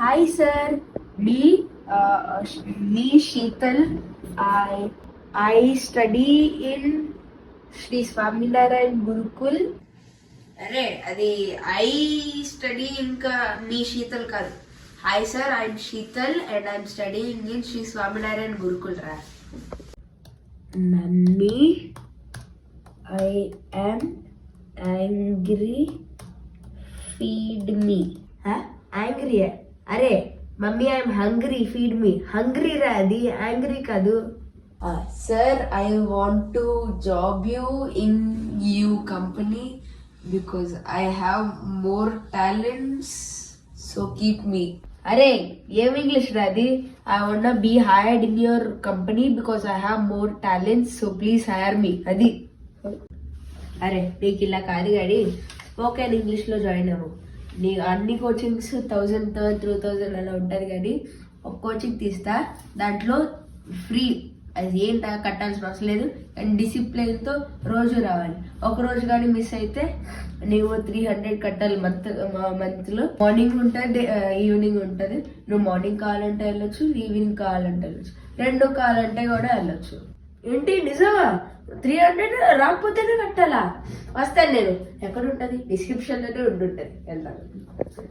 Hi sir, me, uh, me Sheetal. I I study in Sri Swaminarayan Gurukul. అరే అది I study ఇంకా మీ శీతల్ కాదు hi sir I'm Sheetal and I'm studying in Shri Swaminarayan Gurukul రా mummy I am angry feed me angry అరే mummy I'm hungry feed me hungry రా అది angry కాదు. Sir, I want to job you in you company because I have more talents. So keep me. అరే ఏం English రా అది? I want be hired in your company because I have more talents so please hire me అది. అరే నీకు ఇలా కాదు గాడి స్పోకెన్ ఇంగ్లీష్లో జాయిన్ అవ్వు. నీ అన్ని కోచింగ్స్ థౌజండ్ త్రీ థౌజండ్ అలా ఉంటుంది కానీ ఒక కోచింగ్ తీస్తా. దాంట్లో ఫ్రీ అది ఏంటా కట్టాల్సిన అవసరం లేదు. అండ్ డిసిప్లిన్తో రోజు రావాలి. ఒక రోజు కానీ మిస్ అయితే నువ్వు త్రీ హండ్రెడ్ కట్టాలి మంత్ మంత్లో మార్నింగ్ ఉంటుంది ఈవినింగ్ ఉంటుంది. నువ్వు మార్నింగ్ కావాలంటే వెళ్ళొచ్చు ఈవినింగ్ కావాలంటే వెళ్ళొచ్చు. రెండు కావాలంటే కూడా వెళ్ళొచ్చు. ఏంటి నిజమా? త్రీ హండ్రెడ్ రాకపోతేనే కట్టాలా? వస్తాను నేను. ఎక్కడ ఉంటుంది? డిస్క్రిప్షన్లోనే ఉండుంటుంది. వెళ్తాను